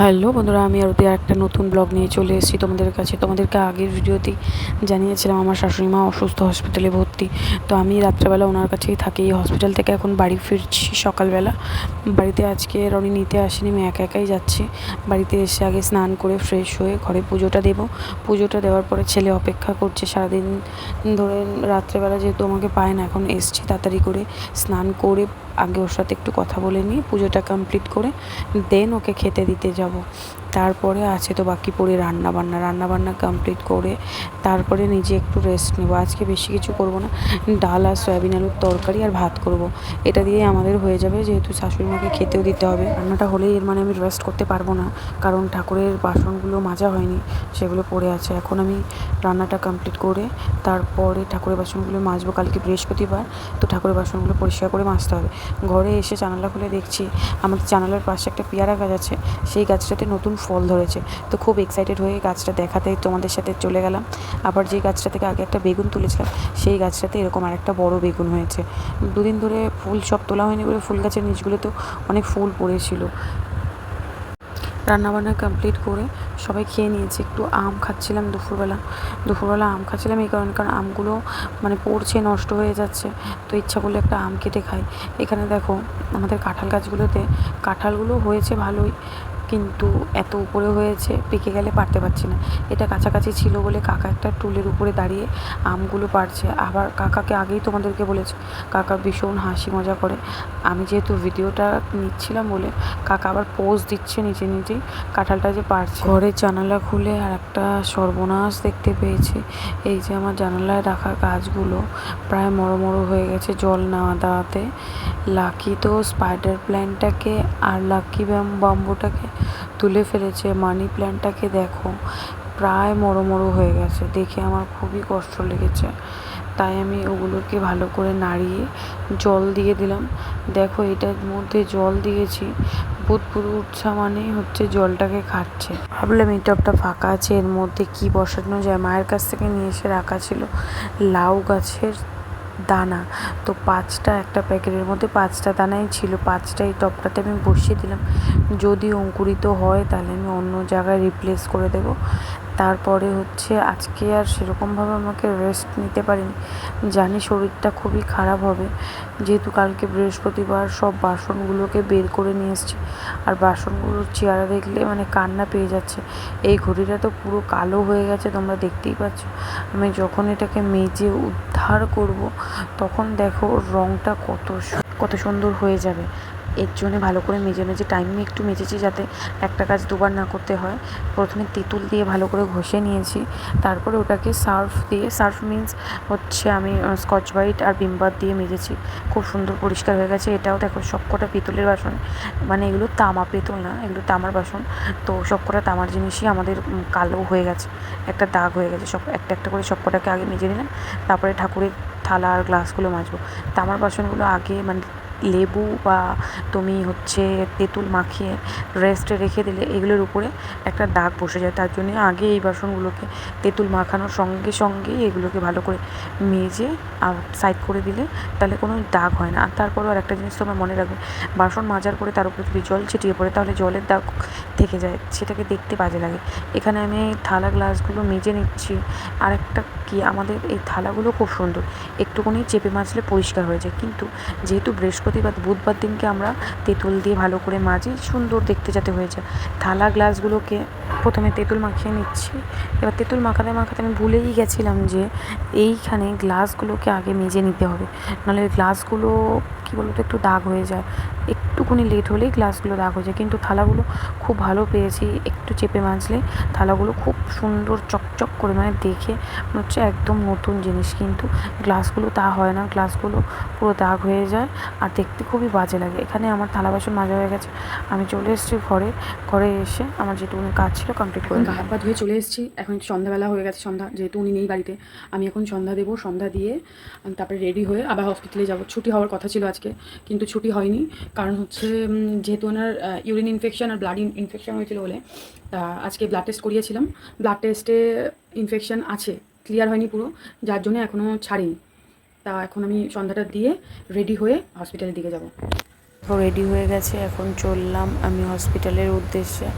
Hello বন্ধুরা, আমি আরতি আর একটা নতুন ব্লগ নিয়ে চলে এসেছি তোমাদের কাছে। তোমাদেরকে আগের ভিডিওতেই জানিয়েছিলাম, আমার শাশুড়ি মা অসুস্থ হসপিটালে ভর্তি। তো আমি রাত্রেবেলা ওনার কাছেই থাকি। এই হসপিটাল থেকে এখন বাড়ি ফিরছি সকালবেলা। বাড়িতে আজকে রনি নিতে আসেনি, আমি একা একাই যাচ্ছি। বাড়িতে এসে আগে স্নান করে ফ্রেশ হয়ে ঘরে পুজোটা দেব। পুজোটা দেওয়ার পরে ছেলে অপেক্ষা করছে। সারাদিন ধরে রাত্রেবেলা যেহেতু আমাকে পায় না, এখন এসছি তাড়াতাড়ি করে স্নান করে আগে ওর সাথে একটু কথা বলে নিয়ে পুজোটা কমপ্লিট করে দেন ওকে খেতে দিতে যাব। তারপরে আছে তো বাকি পড়ে রান্না বান্না রান্না বান্না কমপ্লিট করে তারপরে নিজে একটু রেস্ট নেব। আজকে বেশি কিছু করব না, ডাল আর সয়াবিন আলুর তরকারি আর ভাত করব। এটা দিয়ে আমাদের হয়ে যাবে, যেহেতু শাশুড়ি মাকে খেতেও দিতে হবে। রান্নাটা হলেই এর মানে আমি রেস্ট করতে পারব না, কারণ ঠাকুরের বাসনগুলো মাজা হয়নি, সেগুলো পড়ে আছে। এখন আমি রান্নাটা কমপ্লিট করে তারপরে ঠাকুরের বাসনগুলো মাজবো। কালকে বৃহস্পতিবার, তো ঠাকুরের বাসনগুলো পরিষ্কার করে মাজতে হবে। ঘরে এসে জানালা খুলে দেখছি আমাদের জানালার পাশে একটা পেয়ারা গাছ আছে। সেই গাছটাতে নতুন ফল ধরেছে। তো খুব এক্সাইটেড হয়ে গাছটা দেখাতে তোমাদের সাথে চলে গেলাম। আবার যে গাছটা থেকে আগে একটা বেগুন তুলেছিলাম, সেই গাছটাতে এরকম আর একটা বড় বেগুন হয়েছে। দুদিন ধরে ফুল সব তোলা হয়নি বলে ফুল গাছের নিচগুলোতেও অনেক ফুল পড়েছিল। রান্নাবান্না কমপ্লিট করে সবাই খেয়ে নিয়েছি। একটু আম খাচ্ছিলাম দুপুরবেলা। দুপুরবেলা আম খাচ্ছিলাম এই কারণে, কারণ আমগুলো মানে পড়ছে, নষ্ট হয়ে যাচ্ছে। তো ইচ্ছা করলে একটা আম কেটে খাই। এখানে দেখো আমাদের কাঁঠাল গাছগুলোতে, কাঁঠালগুলো হয়েছে ভালোই। কিন্তু এত উপরে হয়েছে, পেকে গেলে পারতে পারছি না। এটা কাছাকাছি ছিল বলে কাকা একটা টুলের উপরে দাঁড়িয়ে আমগুলো পারছে। আবার কাকাকে আগেই তোমাদেরকে বলেছে, কাকা ভীষণ হাসি মজা করে। আমি যেহেতু ভিডিওটা নিচ্ছিলাম বলে কাকা আবার পোজ দিচ্ছে নিচে নিজেই, কাঁঠালটা যে পারছে। ঘরের জানালা খুলে আর একটা সর্বনাশ দেখতে পেয়েছি। এই যে আমার জানালায় রাখা গাছগুলো প্রায় মরো মরো হয়ে গেছে জল না দাওয়াতে। লাকি তো স্পাইডার প্ল্যান্টটাকে আর লাকি ব্যাম বাম্বুটাকে তুলে ফেলেছে। মানি প্ল্যান্টটাকে দেখো, প্রায় মরো মরো হয়ে গেছে। দেখে আমার খুবই কষ্ট লেগেছে। তাই আমি ওগুলোকে ভালো করে নাড়িয়ে জল দিয়ে দিলাম। দেখো, এটার মধ্যে জল দিয়েছি। বুদবুদ উঠছা মানেই হচ্ছে জলটাকে খাচ্ছে। ভাবলাম এই টবটা ফাঁকা আছে, এর মধ্যে কি বসানো যায়? মায়ের কাছ থেকে নিয়ে এসে রাখা ছিল লাউ গাছের দানা। তো পাঁচটা একটা প্যাকেটের মধ্যে পাঁচটা দানাই ছিল। পাঁচটা এই টপটাতে আমি বসিয়ে দিলাম। যদি অঙ্কুরিত হয় তাহলে আমি অন্য জায়গায় রিপ্লেস করে দেবো। তারপরে হচ্ছে আজকে আর সেরকমভাবে আমাকে রেস্ট নিতে পারিনি। জানি শরীরটা খুবই খারাপ হবে। যেহেতু কালকে বৃহস্পতিবার সব বাসনগুলোকে বের করে নিয়ে এসছি। আর বাসনগুলোর চেহারা দেখলে মানে কান্না পেয়ে যাচ্ছে। এই ঘড়িটা তো পুরো কালো হয়ে গেছে, তোমরা দেখতেই পাচ্ছ। আমি যখন এটাকে মেজে উদ্ধার করব, তখন দেখো রঙটা কত কত সুন্দর হয়ে যাবে। এর জন্য ভালো করে মেজে মেজে টাইমে একটু মেজেছি যাতে একটা কাজ দুবার না করতে হয়। প্রথমে তেঁতুল দিয়ে ভালো করে ঘষে নিয়েছি। তারপরে ওটাকে সার্ফ দিয়ে সার্ফ মিন্স হচ্ছে আমি স্কচ ব্রাইট আর বিমবার দিয়ে মেজেছি। খুব সুন্দর পরিষ্কার হয়ে গেছে। এটাও দেখো সবকটা পিতলের বাসন। মানে এগুলো তামা পেতল না, এগুলো তামার বাসন। তো সবকটা তামার জিনিসই আমাদের কালো হয়ে গেছে। একটা দাগ হয়ে গেছে সব, একটা একটা করে সবকটাকে আগে মেজে নিলাম। তারপরে ঠাকুরের থালা আর গ্লাসগুলো মাজবো। তামার বাসনগুলো আগে মানে লেবু বা তুমি হচ্ছে তেঁতুল মাখিয়ে রেস্টে রেখে দিলে এগুলোর উপরে একটা দাগ বসে যায়। তার জন্যে আগে এই বাসনগুলোকে তেঁতুল মাখানোর সঙ্গে সঙ্গেই এগুলোকে ভালো করে মেজে আর সাইড করে দিলে তাহলে কোনো দাগ হয় না। আর তারপরেও আর একটা জিনিস তোমার মনে রাখবে, বাসন মাজার পরে তার উপরে যদি জল ছিটিয়ে পড়ে তাহলে জলের দাগ থেকে যায়, সেটাকে দেখতে বাজে লাগে। এখানে আমি থালা গ্লাসগুলো মেজে নিচ্ছি। আর একটা কি আমাদের এই থালাগুলো খুব সুন্দর। একটুকুনি চেপে মাজলে পরিষ্কার হয়ে যায়। কিন্তু যেহেতু বৃহস্পতিবার, বুধবার দিনকে আমরা তেঁতুল দিয়ে ভালো করে মাজি, সুন্দর দেখতে যাতে হয়ে যায়। থালা গ্লাসগুলোকে প্রথমে তেঁতুল মাখিয়ে নিচ্ছি। এবার তেঁতুল মাখাতে মাখাতে আমি ভুলেই গেছিলাম যে এইখানে গ্লাসগুলোকে আগে মেজে নিতে হবে। নাহলে গ্লাসগুলো কী বলতো একটু দাগ হয়ে যায়। একটুকুনি লেট হলেই গ্লাসগুলো দাগ হয়ে যায়। কিন্তু থালাগুলো খুব ভালো পেয়েছি একটু চেপে মাজলে থালাগুলো খুব সুন্দর চকচক করে মানে দেখে মনে হচ্ছে একদম নতুন জিনিস। কিন্তু গ্লাসগুলো তা হয় না গ্লাসগুলো পুরো দাগ হয়ে যায় আর দেখতে খুবই বাজে লাগে। এখানে আমার থালা বাসন মাজা হয়ে গেছে। আমি চলে এসেছি ঘরে। ঘরে এসে আমার যেটুকুনি কাজ ছিল কমপ্লিট করে পা ধুয়ে চলে এসেছি। এখন সন্ধ্যাবেলা হয়ে গেছে সন্ধ্যা যেহেতু উনি নেই বাড়িতে। আমি এখন সন্ধ্যা দেবো সন্ধ্যা দিয়ে তারপরে রেডি হয়ে আবার হসপিটালে যাব। ছুটি হওয়ার কথা ছিল আজকে, কিন্তু ছুটি হয়নি। কারণ হচ্ছে যেহেতু ওনার ইউরিন ইনফেকশন আর ব্লাড ইনফেকশন হয়েছিল বলে, তা আজকে ব্লাড টেস্ট করিয়েছিলাম। ব্লাড টেস্টে ইনফেকশন আছে ক্লিয়ার হয়নি পুরো, যার জন্য এখনও ছাড়িনি। তা এখন আমি সন্ধ্যাটা দিয়ে রেডি হয়ে হসপিটালের দিকে যাব। রেডি হয়ে গেছে, এখন চললাম আমি হসপিটালের উদ্দেশ্যে।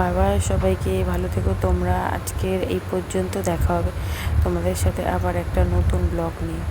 বাবা, সবাইকে ভালো থেকো, তোমরা আজকের এই পর্যন্ত দেখা হবে। তোমাদের সাথে আবার একটা নতুন ব্লগ নিয়ে।